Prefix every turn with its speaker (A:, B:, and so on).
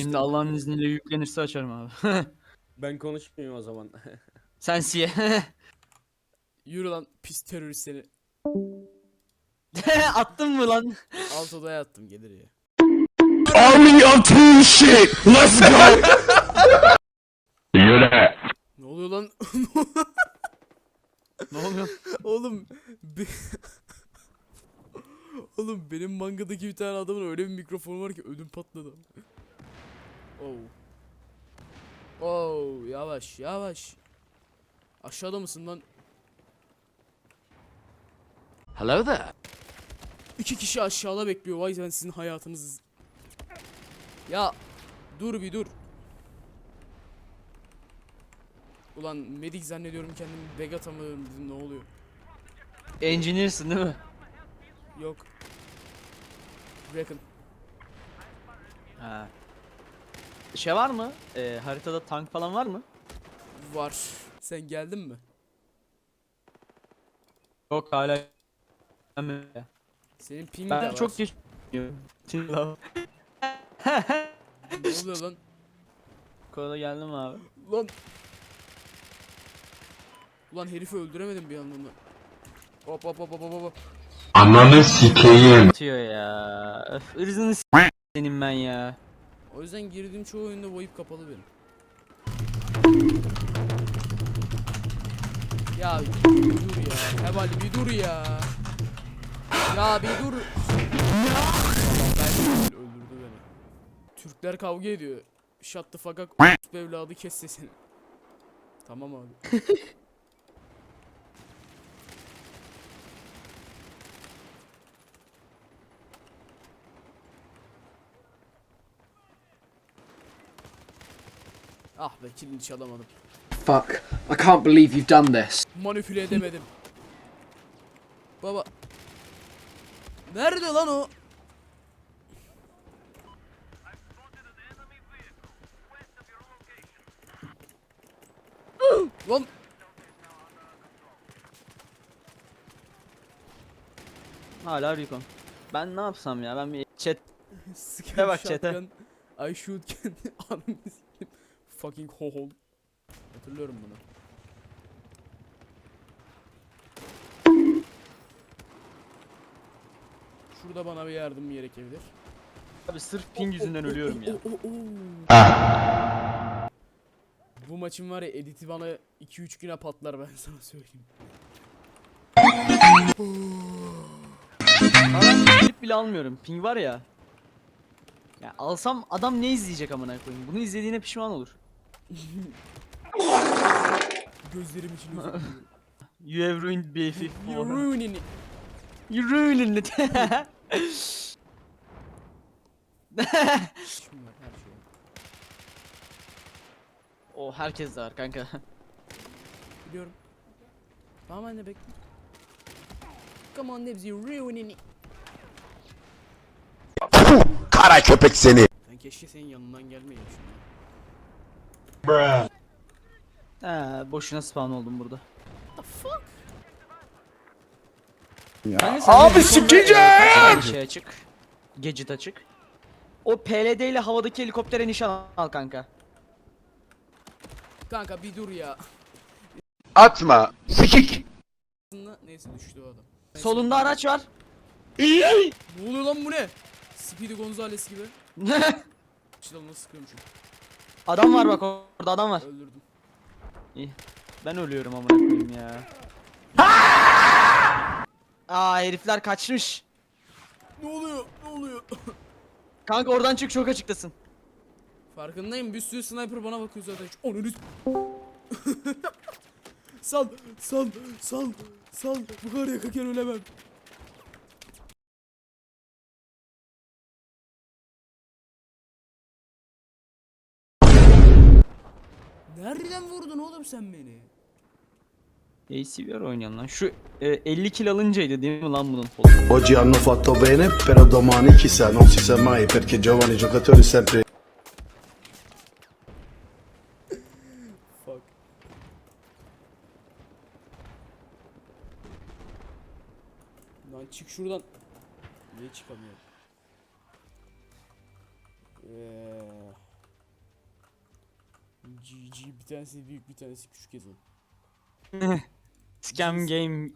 A: Şimdi Allah'ın izniyle yüklenirse açarım abi.
B: Ben konuşmayayım o zaman.
A: Sen siye.
C: Yürü lan pis terörist seni.
A: Attın mı lan?
C: Alt odaya attım gelir ya.
D: Army of True Shit. Let's go. Yürü.
C: Ne oluyor lan?
A: ne oluyor?
C: Oğlum. be- Oğlum benim mangadaki bir tane adamın öyle bir mikrofonu var ki ödüm patladı. Oh. Oh yavaş yavaş. Aşağıda mısın lan?
D: Hello there.
C: İki kişi aşağıda bekliyor. Vay ben sizin hayatınız. Ya dur bir dur. Ulan medik zannediyorum kendimi Begata mı ne oluyor?
A: Engineer'sın değil mi?
C: Yok. Recon.
A: Ha. Şey var mı? Ee, haritada tank falan var mı?
C: Var. Sen geldin mi?
A: Yok hala.
C: Senin ping de
A: Ben
C: var.
A: çok geç.
C: Ne oluyor lan?
A: Kola geldim abi.
C: Lan. Ulan herifi öldüremedim bir yandan da. Hop hop hop hop hop hop.
D: Ananı sikeyim.
A: Atıyor ya. Öf, ırzını s- senin ben ya.
C: O yüzden girdiğim çoğu oyunda VoIP kapalı benim. Ya bir dur ya. Heval bir dur ya. Ya bir dur. Ben öldürdü beni. Türkler kavga ediyor. Shut the fuck up. evladı kes sesini. Tamam abi. Ah be kilini çalamadım.
E: Fuck. I can't believe you've done this.
C: Manipüle edemedim. Baba. Nerede lan o? lan
A: Hala Recon. Ben ne yapsam ya? Ben bir chat
C: Sıkar
A: bak chat'e.
C: I shoot kendi sikeyim. Fucking hohol. Hatırlıyorum bunu. Şurada bana bir yardım gerekebilir.
A: abi sırf ping yüzünden ölüyorum ya.
C: Bu maçın var ya editi bana 2-3 güne patlar ben sana söyleyeyim.
A: Ben klip bile almıyorum. Ping var ya. Ya alsam adam ne izleyecek amına koyayım? Bunu izlediğine pişman olur.
C: Gözlerim için özür diliyorum.
A: You have ruined BF.
C: You're ruining it.
A: You ruined it.
C: Her şey.
A: o herkes de var kanka.
C: Biliyorum. Tamam anne bekle. Come on Nebs, you're ruining it.
D: Kara köpek seni.
C: Ben keşke senin yanından gelmeyeyim şimdi.
A: Ha, boşuna spawn oldum burada.
C: The fuck?
D: Abi sikeceğim.
A: Şey açık. Gadget açık. O PLD ile havadaki helikoptere nişan al kanka.
C: Kanka bir dur ya.
D: Atma. Sikik.
C: Aslında Neyse düştü o adam.
A: Solunda araç var.
C: Ne oluyor lan bu ne? Speedy Gonzales gibi. Silahını sıkıyormuşum.
A: Adam var bak orada adam var.
C: Öldürdüm.
A: Ben ölüyorum amına koyayım ya. Aa herifler kaçmış.
C: Ne oluyor? Ne oluyor?
A: Kanka oradan çık çok açıktasın.
C: Farkındayım bir sürü sniper bana bakıyor zaten. Onu Sal, sal, sal, sal. Bu kadar yakınken ölemem. Nereden vurdun oğlum sen beni?
A: ACVR oynayan lan. Şu e, 50 kill alıncaydı değil mi lan bunun?
F: Oggi hanno fatto bene, però domani chissà, non si sa mai perché i giovani giocatori sempre
C: Fuck. Lan çık şuradan. Niye çıkamıyorum? GG bir tanesi büyük bir tanesi küçük yazalım.
A: Scam game